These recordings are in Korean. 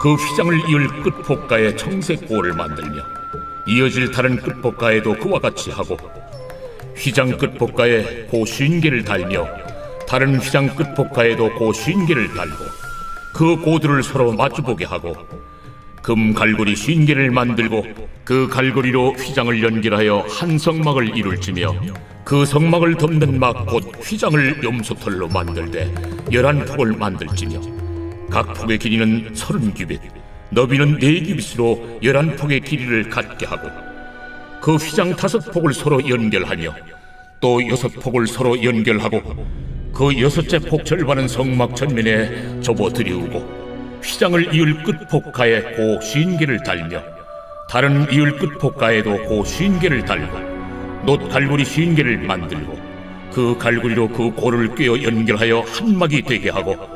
그 휘장을 이을 끝폭가에 청색 고를 만들며 이어질 다른 끝폭가에도 그와 같이 하고 휘장 끝폭가에 고 쉰개를 달며 다른 휘장 끝폭가에도 고 쉰개를 달고 그 고들을 서로 마주보게 하고 금 갈고리 쉰개를 만들고 그 갈고리로 휘장을 연결하여 한 성막을 이룰지며 그 성막을 덮는 막 곧 휘장을 염소털로 만들되 열한 폭을 만들지며 각 폭의 길이는 서른 규빗 너비는 네 규빗으로 열한 폭의 길이를 갖게 하고 그 휘장 다섯 폭을 서로 연결하며 또 여섯 폭을 서로 연결하고 그 여섯째 폭 절반은 성막 전면에 접어 들이우고 휘장을 이을 끝 폭가에 고 쉰개를 달며 다른 이을 끝 폭가에도 고 쉰개를 달고 놋 갈고리 쉰개를 만들고 그 갈고리로 그 고를 꿰어 연결하여 한 막이 되게 하고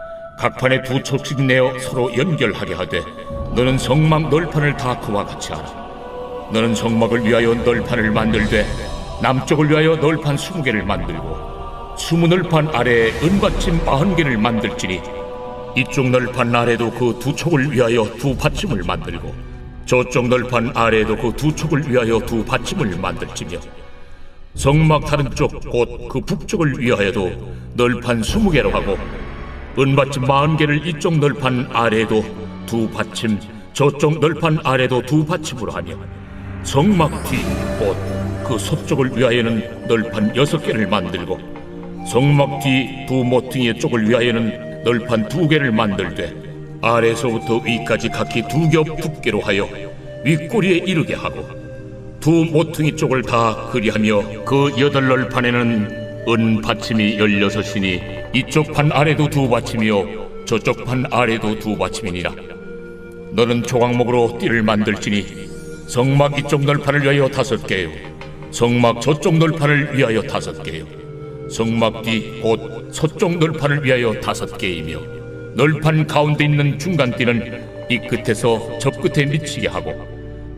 각 판에 두 척씩 내어 서로 연결하게 하되 너는 성막 널판을 다 그와 같이 하라. 너는 성막을 위하여 널판을 만들되 남쪽을 위하여 널판 스무 개를 만들고 스무 널판 아래에 은받침 마흔 개를 만들지니 이쪽 널판 아래도 그 두 촉을 위하여 두 받침을 만들고 저쪽 널판 아래에도 그 두 촉을 위하여 두 받침을 만들지며 성막 다른 쪽 곧 그 북쪽을 위하여도 널판 스무 개로 하고 은받침 마흔 개를 이쪽 널판 아래에도 두 받침 저쪽 널판 아래도 두 받침으로 하며 성막 뒤 곧그 서쪽을 위하여는 널판 여섯 개를 만들고 성막 뒤 두 모퉁이의 쪽을 위하여는 널판 두 개를 만들되 아래서부터 위까지 각기 두 겹 두께로 하여 윗꼬리에 이르게 하고 두 모퉁이 쪽을 다 그리하며 그 여덟 널판에는 은 받침이 열여섯이니 이쪽 판 아래도 두 받침이요 저쪽 판 아래도 두 받침이니라. 너는 조각목으로 띠를 만들지니 성막 이쪽 널판을 위하여 다섯 개요. 성막 저쪽 널판을 위하여 다섯 개요. 성막 뒤 곧 서쪽 널판을 위하여 다섯 개이며 널판 가운데 있는 중간 띠는 이 끝에서 저 끝에 미치게 하고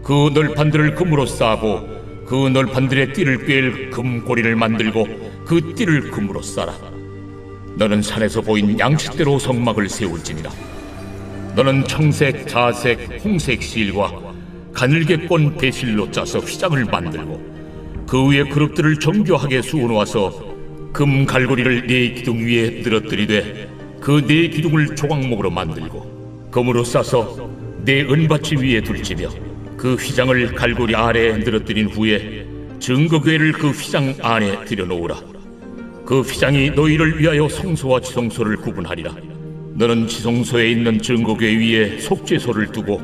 그 널판들을 금으로 싸고 그 널판들의 띠를 꿰일 금고리를 만들고 그 띠를 금으로 싸라 너는 산에서 보인 양식대로 성막을 세울지니라. 너는 청색, 자색, 홍색 실과 가늘게 꼰 배실로 짜서 휘장을 만들고 그 위에 그릇들을 정교하게 수놓아서 금 갈고리를 네 기둥 위에 늘어뜨리되 그 네 기둥을 조각목으로 만들고 금으로 싸서 네 은받침 위에 둘지며 그 휘장을 갈고리 아래에 늘어뜨린 후에 증거궤를 그 휘장 안에 들여놓으라 그 휘장이 너희를 위하여 성소와 지성소를 구분하리라. 너는 지성소에 있는 증거궤 위에 속죄소를 두고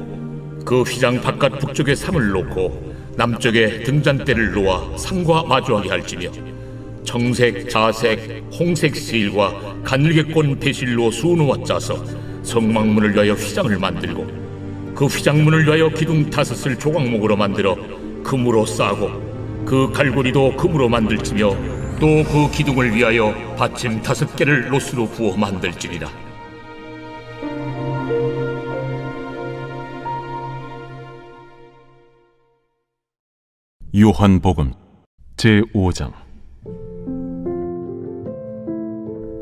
그 휘장 바깥 북쪽에 상을 놓고 남쪽에 등잔대를 놓아 상과 마주하게 할지며 청색, 자색, 홍색 실과 가늘게 꼰 배실로 수놓아 짜서 성막문을 위하여 휘장을 만들고 그 휘장문을 위하여 기둥 다섯을 조각목으로 만들어 금으로 싸고 그 갈고리도 금으로 만들지며 또 그 기둥을 위하여 받침 다섯 개를 로스로 부어 만들지니라. 요한복음 제5장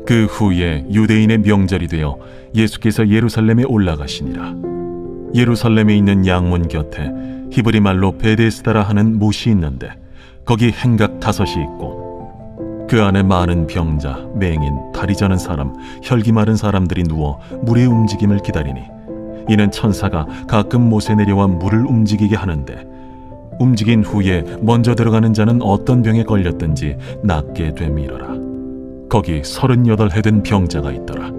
그 후에 유대인의 명절이 되어 예수께서 예루살렘에 올라가시니라 예루살렘에 있는 양문 곁에 히브리 말로 베데스다라 하는 못이 있는데 거기 행각 다섯이 있고 그 안에 많은 병자, 맹인, 다리 저는 사람, 혈기 마른 사람들이 누워 물의 움직임을 기다리니 이는 천사가 가끔 못에 내려와 물을 움직이게 하는데 움직인 후에 먼저 들어가는 자는 어떤 병에 걸렸든지 낫게 됨이러라. 거기 서른여덟 해된 병자가 있더라.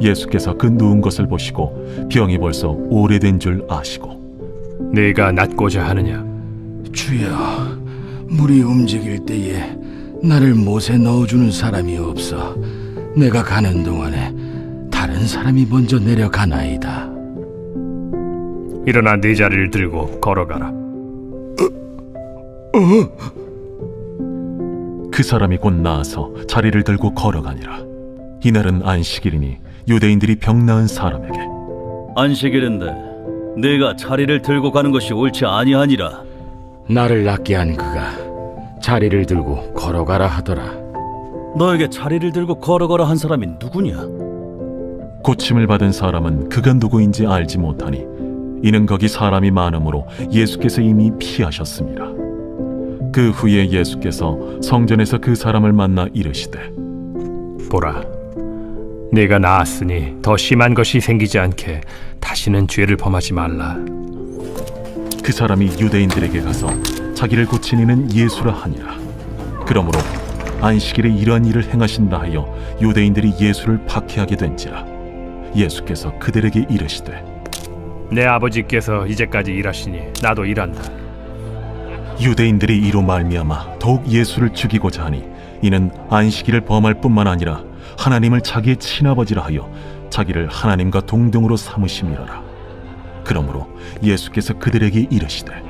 예수께서 그 누운 것을 보시고 병이 벌써 오래된 줄 아시고 네가 낫고자 하느냐? 주여, 물이 움직일 때에 나를 못에 넣어주는 사람이 없어. 내가 가는 동안에 다른 사람이 먼저 내려가나이다. 일어나 네 자리를 들고 걸어가라. 그 사람이 곧 나아서 자리를 들고 걸어가니라. 이날은 안식일이니 유대인들이 병 나은 사람에게 안식일인데 네가 자리를 들고 가는 것이 옳지 아니하니라 나를 낫게 한 그가 자리를 들고 걸어가라 하더라. 너에게 자리를 들고 걸어가라 한 사람이 누구냐 고침을 받은 사람은 그가 누구인지 알지 못하니 이는 거기 사람이 많으므로 예수께서 이미 피하셨습니다. 그 후에 예수께서 성전에서 그 사람을 만나 이르시되 보라, 네가 나았으니 더 심한 것이 생기지 않게 다시는 죄를 범하지 말라. 그 사람이 유대인들에게 가서 자기를 고친 이는 예수라 하니라. 그러므로 안식일에 이러한 일을 행하신다 하여 유대인들이 예수를 박해하게 된지라. 예수께서 그들에게 이르시되 내 아버지께서 이제까지 일하시니 나도 일한다. 유대인들이 이로 말미암아 더욱 예수를 죽이고자 하니 이는 안식일을 범할 뿐만 아니라 하나님을 자기의 친아버지라 하여 자기를 하나님과 동등으로 삼으심이로라. 그러므로 예수께서 그들에게 이르시되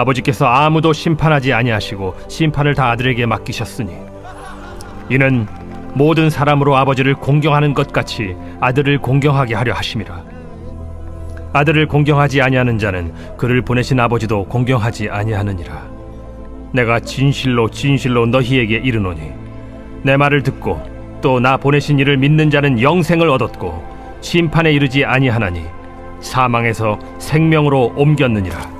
아버지께서 아무도 심판하지 아니하시고 심판을 다 아들에게 맡기셨으니 이는 모든 사람으로 아버지를 공경하는 것 같이 아들을 공경하게 하려 하심이라. 아들을 공경하지 아니하는 자는 그를 보내신 아버지도 공경하지 아니하느니라. 내가 진실로 진실로 너희에게 이르노니 내 말을 듣고 또 나 보내신 이를 믿는 자는 영생을 얻었고 심판에 이르지 아니하나니 사망에서 생명으로 옮겼느니라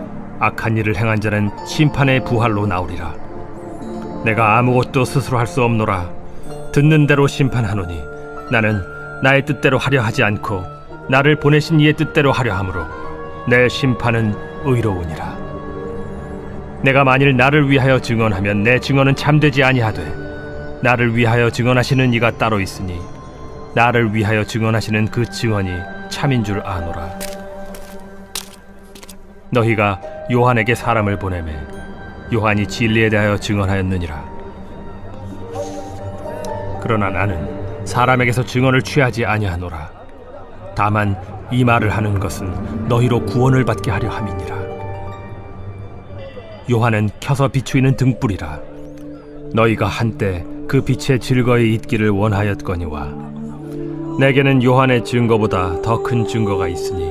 악한 일을 행한 자는 심판의 부활로 나오리라. 내가 아무것도 스스로 할 수 없노라. 듣는 대로 심판하노니 나는 나의 뜻대로 하려 하지 않고 나를 보내신 이의 뜻대로 하려 함으로 내 심판은 의로우니라. 내가 만일 나를 위하여 증언하면 내 증언은 참되지 아니하되 나를 위하여 증언하시는 이가 따로 있으니 나를 위하여 증언하시는 그 증언이 참인 줄 아노라. 너희가 요한에게 사람을 보내매 요한이 진리에 대하여 증언하였느니라. 그러나 나는 사람에게서 증언을 취하지 아니하노라. 다만 이 말을 하는 것은 너희로 구원을 받게 하려 함이니라. 요한은 켜서 비추이는 등불이라 너희가 한때 그 빛에 즐거이 있기를 원하였거니와 내게는 요한의 증거보다 더 큰 증거가 있으니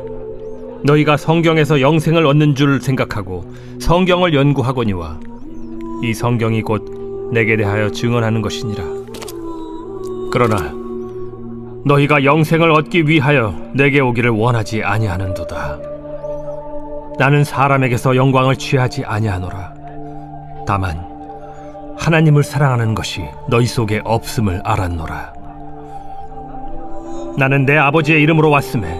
너희가 성경에서 영생을 얻는 줄 생각하고 성경을 연구하거니와 이 성경이 곧 내게 대하여 증언하는 것이니라 그러나 너희가 영생을 얻기 위하여 내게 오기를 원하지 아니하는도다 나는 사람에게서 영광을 취하지 아니하노라. 다만 하나님을 사랑하는 것이 너희 속에 없음을 알았노라. 나는 내 아버지의 이름으로 왔음에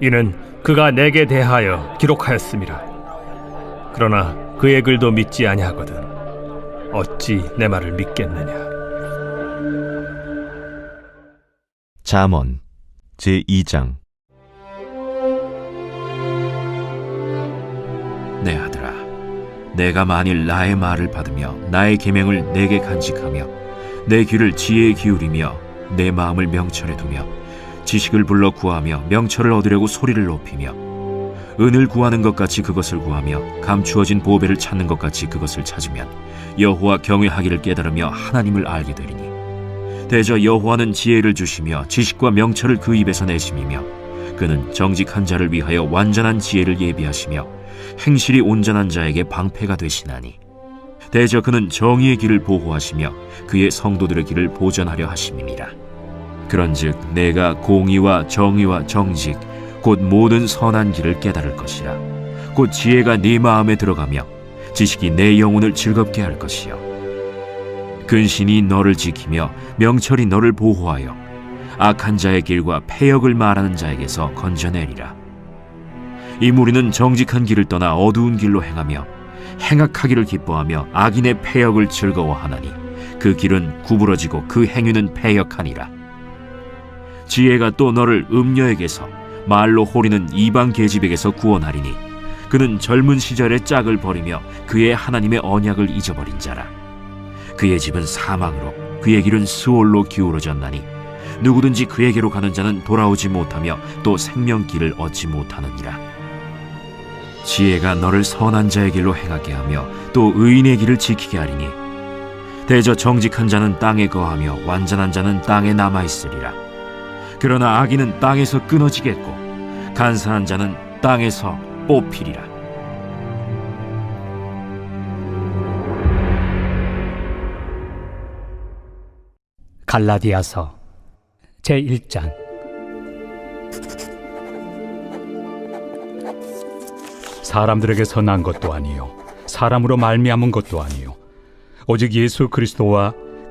이는 그가 내게 대하여 기록하였음이라. 그러나 그의 글도 믿지 아니하거든. 어찌 내 말을 믿겠느냐? 잠언 제2장 내 아들아 내가 만일 나의 말을 받으며 나의 계명을 내게 간직하며 내 귀를 지혜에 기울이며 내 마음을 명철에 두며 지식을 불러 구하며 명철을 얻으려고 소리를 높이며 은을 구하는 것 같이 그것을 구하며 감추어진 보배를 찾는 것 같이 그것을 찾으면 여호와 경외하기를 깨달으며 하나님을 알게 되리니. 대저 여호와는 지혜를 주시며 지식과 명철을 그 입에서 내심이며 그는 정직한 자를 위하여 완전한 지혜를 예비하시며 행실이 온전한 자에게 방패가 되시나니. 대저 그는 정의의 길을 보호하시며 그의 성도들의 길을 보전하려 하심이니라 그런즉 내가 공의와 정의와 정직 곧 모든 선한 길을 깨달을 것이라 곧 지혜가 네 마음에 들어가며 지식이 내 영혼을 즐겁게 할 것이요 근신이 너를 지키며 명철이 너를 보호하여 악한 자의 길과 패역을 말하는 자에게서 건져내리라. 이 무리는 정직한 길을 떠나 어두운 길로 행하며 행악하기를 기뻐하며 악인의 패역을 즐거워하나니 그 길은 구부러지고 그 행위는 패역하니라. 지혜가 또 너를 음녀에게서 말로 호리는 이방 계집에게서 구원하리니 그는 젊은 시절의 짝을 버리며 그의 하나님의 언약을 잊어버린 자라. 그의 집은 사망으로 그의 길은 수월로 기울어졌나니 누구든지 그에게로 가는 자는 돌아오지 못하며 또 생명길을 얻지 못하느니라 지혜가 너를 선한 자의 길로 행하게 하며 또 의인의 길을 지키게 하리니 대저 정직한 자는 땅에 거하며 완전한 자는 땅에 남아 있으리라 그러나 악인은 땅에서 끊어지겠고 간사한 자는 땅에서 뽑히리라. 갈라디아서 제1장. 사람들에게서 난 것도 아니요. 사람으로 말미암은 것도 아니요. 오직 예수 그리스도와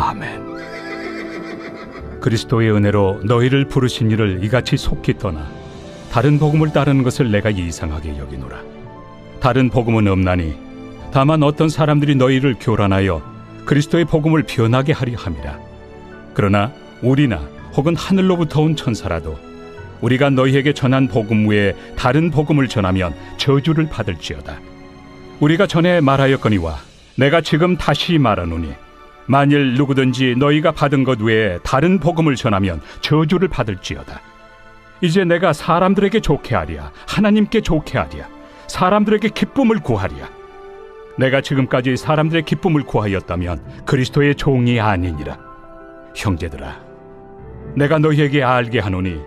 아멘. 그리스도의 은혜로 너희를 부르신 이를 이같이 속히 떠나 다른 복음을 따르는 것을 내가 이상하게 여기노라. 다른 복음은 없나니 다만 어떤 사람들이 너희를 교란하여 그리스도의 복음을 변하게 하려 함이라. 그러나 우리나 혹은 하늘로부터 온 천사라도 우리가 너희에게 전한 복음 외에 다른 복음을 전하면 저주를 받을지어다. 우리가 전에 말하였거니와 내가 지금 다시 말하노니 만일 누구든지 너희가 받은 것 외에 다른 복음을 전하면 저주를 받을지어다. 이제 내가 사람들에게 좋게 하랴 하나님께 좋게 하랴 사람들에게 기쁨을 구하랴. 내가 지금까지 사람들의 기쁨을 구하였다면 그리스도의 종이 아니니라. 형제들아 내가 너희에게 알게 하노니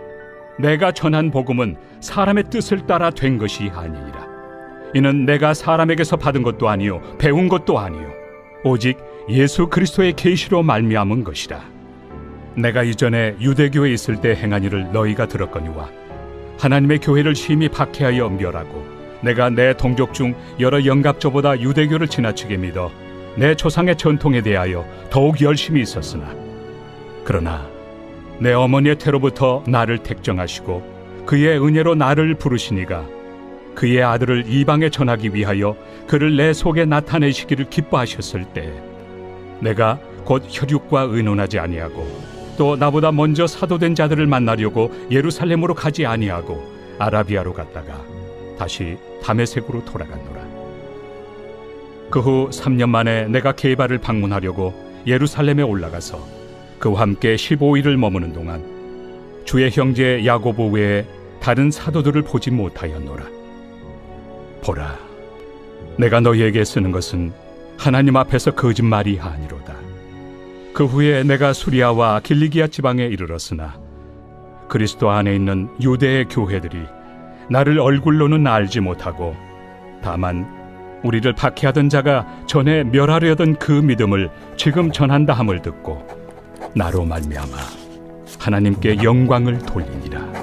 내가 전한 복음은 사람의 뜻을 따라 된 것이 아니니라. 이는 내가 사람에게서 받은 것도 아니요 배운 것도 아니요 오직 예수 그리스도의 계시로 말미암은 것이라. 내가 이전에 유대교에 있을 때 행한 일을 너희가 들었거니와 하나님의 교회를 심히 박해하여 멸하고 내가 내 동족 중 여러 영갑조보다 유대교를 지나치게 믿어 내 조상의 전통에 대하여 더욱 열심히 있었으나 그러나 내 어머니의 태로부터 나를 택정하시고 그의 은혜로 나를 부르시니가 그의 아들을 이방에 전하기 위하여 그를 내 속에 나타내시기를 기뻐하셨을 때 내가 곧 혈육과 의논하지 아니하고 또 나보다 먼저 사도된 자들을 만나려고 예루살렘으로 가지 아니하고 아라비아로 갔다가 다시 다메섹으로 돌아갔노라. 그 후 3년 만에 내가 게바를 방문하려고 예루살렘에 올라가서 그와 함께 15일을 머무는 동안 주의 형제 야고보 외에 다른 사도들을 보지 못하였노라. 보라, 내가 너희에게 쓰는 것은 하나님 앞에서 거짓말이 아니로다. 그 후에 내가 수리아와 길리기아 지방에 이르렀으나 그리스도 안에 있는 유대의 교회들이 나를 얼굴로는 알지 못하고 다만 우리를 박해하던 자가 전에 멸하려던 그 믿음을 지금 전한다 함을 듣고 나로 말미암아 하나님께 영광을 돌리니라.